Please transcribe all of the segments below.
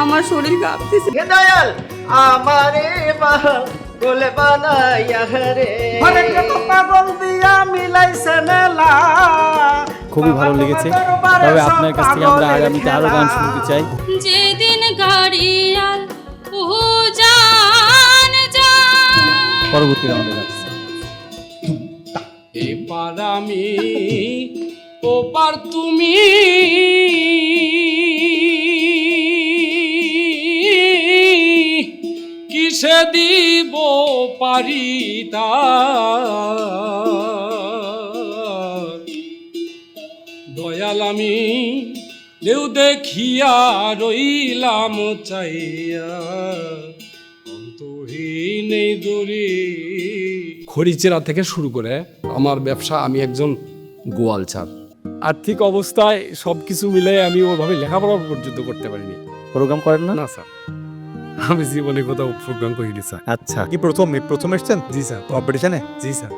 আমার শরীর কাঁপতেছে। হে দয়াল আমারে বাহা গোলে বানাইয়া রে। রকম পাগল দিয়া মিলাইছে মেলা। খুবই ভালো লেগেছে। তবে আপনার কাছ থেকে আমরা আগামীতে আরও গান শুনতে চাই। যেদিন গাড়িয়াল যায়। পরবর্তী যাচ্ছি। এবার আমি ওপার তুমি কিসে দিব পারি তার? দয়াল আমি ঢেউ দেখিয়া রইলাম চাইয়া অন্তহীন দূরে খড়িচেরা থেকে শুরু করে আমার ব্যবসা আমি একজন গোয়ালচার আর্থিক অবস্থায় সব কিছু মিলে আমি ওভাবে লেখাপড়া পর্যন্ত করতে পারিনি। প্রোগ্রাম করেন না? না স্যার। আমি জীবনে কোথাও প্রোগ্রাম করিনি স্যার। আচ্ছা কি প্রথম প্রথম এসছেন? জি স্যার। কম্পিটিশনে জি স্যার।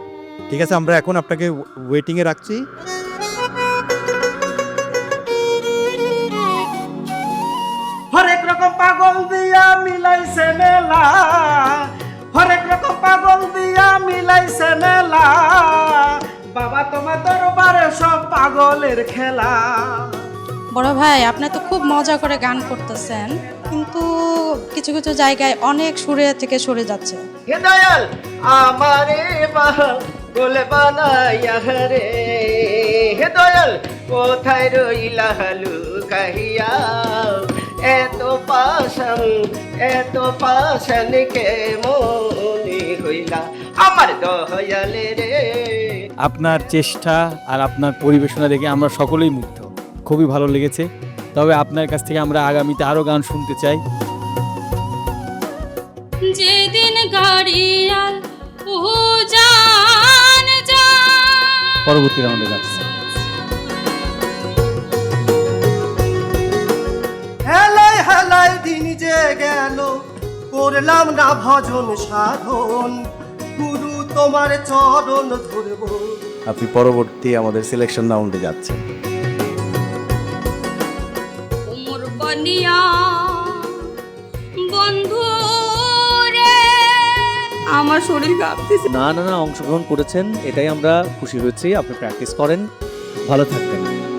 ঠিক আছে আমরা এখন আপনাকে ওয়েটিং এ রাখছি। হরেক রকম পাগল দিয়া মিলাইছে মেলা। হরেক রকম পাগল দিয়া মিলাইছে মেলা। বাবা তোমার দরবারে সব পাগলের খেলা। বড় ভাই আপনি তো খুব মজা করে গান করতেছেন কিন্তু কিছু কিছু জায়গায় অনেক সুরে থেকে সরে যাচ্ছে। হে দয়াল আমারে বাহা গোলে বানাইয়া রে। হে দয়াল কোথায় রইলা হালু কাহিয়া? এত পাশান এত পাশান কে মনে হইলা? আমার দয়ালে রে। আপনার চেষ্টা আর আপনার পরিবেশনা দেখে আমরা সকলেই মুগ্ধ। খুবই ভালো লেগেছে। তবে আপনার কাছ থেকে আমরা আগামীতে আরও গান শুনতে চাই। যেদিন গাড়িয়াল পরবর্তী রাউন্ডে যাচ্ছি। হেলাই হেলাই দিন যে গেল করলাম না ভজন সাধন। গুরু তোমার চরণ ধরবো। আপনি পরবর্তী আমাদের সিলেকশন রাউন্ডে যাচ্ছেন। বন্ধু আমার শরীর কাঁপতেছে। না না না, অংশগ্রহণ করেছেন, এটাই আমরা খুশি হয়েছি। আপনি প্র্যাকটিস করেন। ভালো থাকবেন।